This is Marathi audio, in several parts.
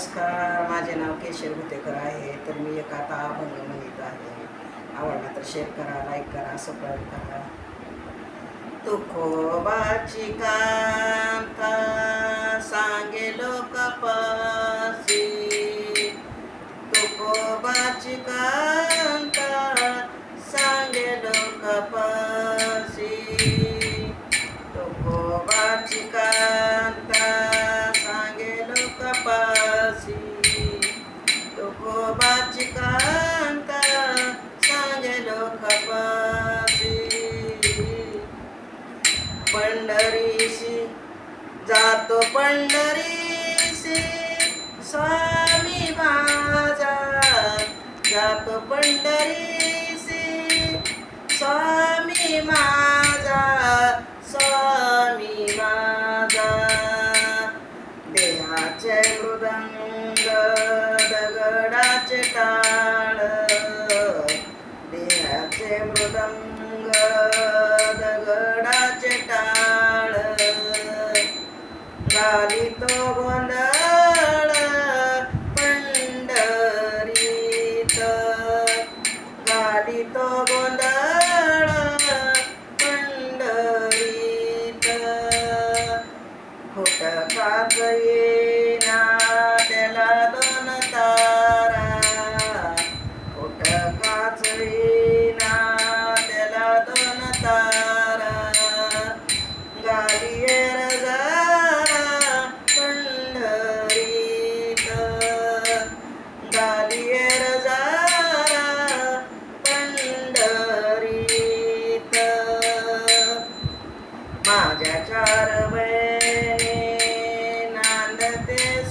नमस्कार माझे नाव केशर भुतेकर आहे. तर मी एक आता अभंग म्हणत आहे. आवडला तर शेअर करा लाईक करा सबस्क्राईब करा. तुकोबाची कांता सांगे लोक पासी तुकोबाची कांता सांगे लोक पंढरीशी जातो पंढरीशी. स्वामी माझा जातो पंढरीशी. स्वामी माझा गाली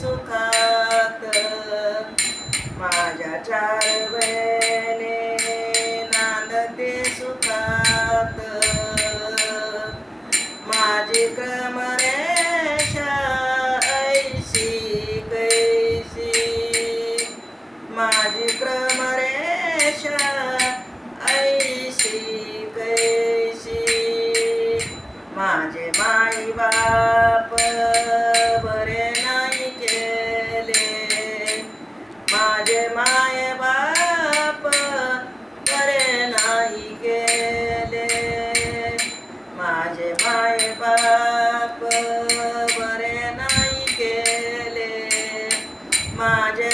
सुखात. माझ्या चार बहिणी नांदते सुखात. माझी क्रमरेषा ऐशी कैसी माझी क्रमरेषा ऐशी कैसी माझे माई बाप माझे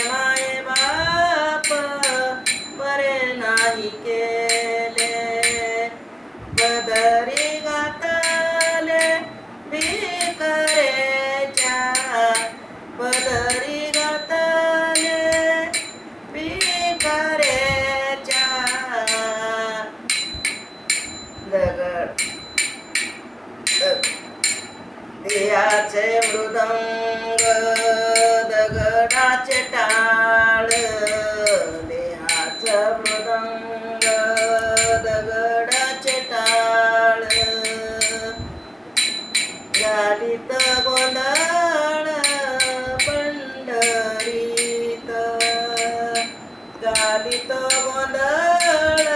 गाडीत गोंधळ पंढरीत. गाडीत गोंधळ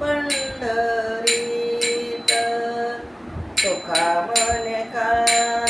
पंढरीत. सुखा मने कांते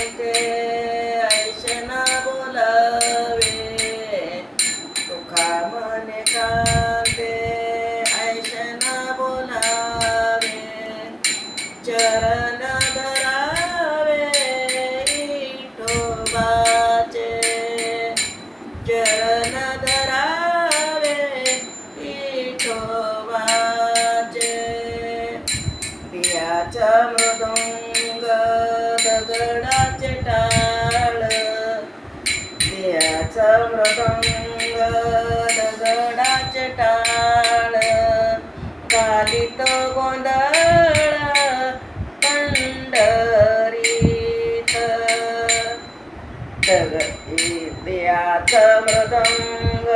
तालाच्या मृदंग दगडाचे टाळ देयाचा मृदंग दगडाचे टाळ गालित गोंधळ पंढरीत दग देयाचा मृदंग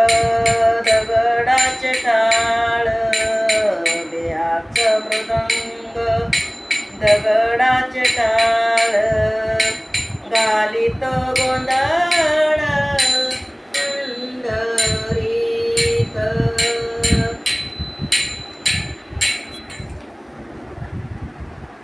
दगडाचे टाळ देयाचा मृदंग दगडाचे टाळ. गाली तो गोंधळ